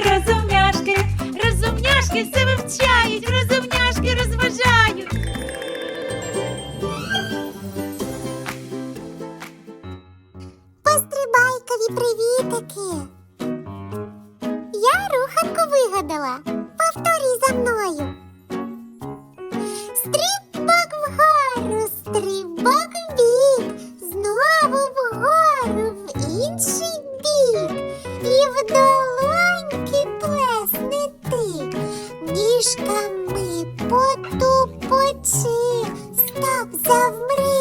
розумняшки, розумняшки все вивчають, розумняшки розважають. Пострибайкові привітики. Я руханку вигадала. Повторій за мною. Стрибок вгору, стрибок вбік, знову вгору в інший бік. І в ніжками потупочи, стоп, завмри.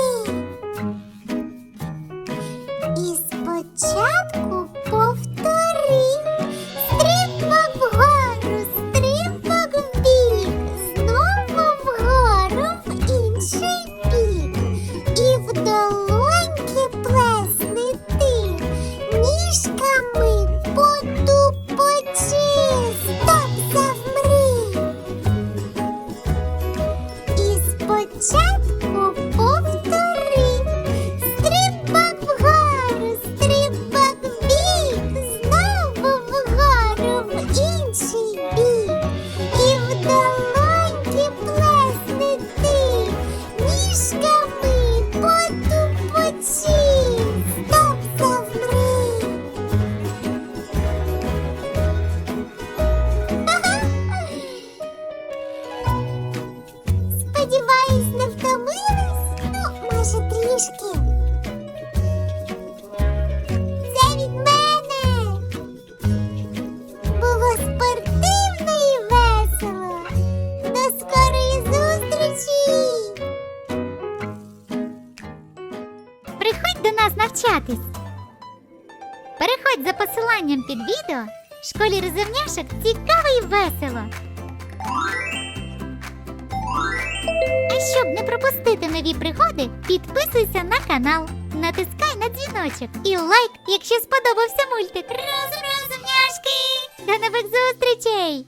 І спочатку може. Це від мене. Було спортивно і весело. До скорої зустрічі! Приходь до нас навчатись. Переходь за посиланням під відео. В школі розумняшок цікаво і весело. Щоб не пропустити нові пригоди, підписуйся на канал, натискай на дзвіночок і лайк, якщо сподобався мультик. Розум, розумняшки! До нових зустрічей!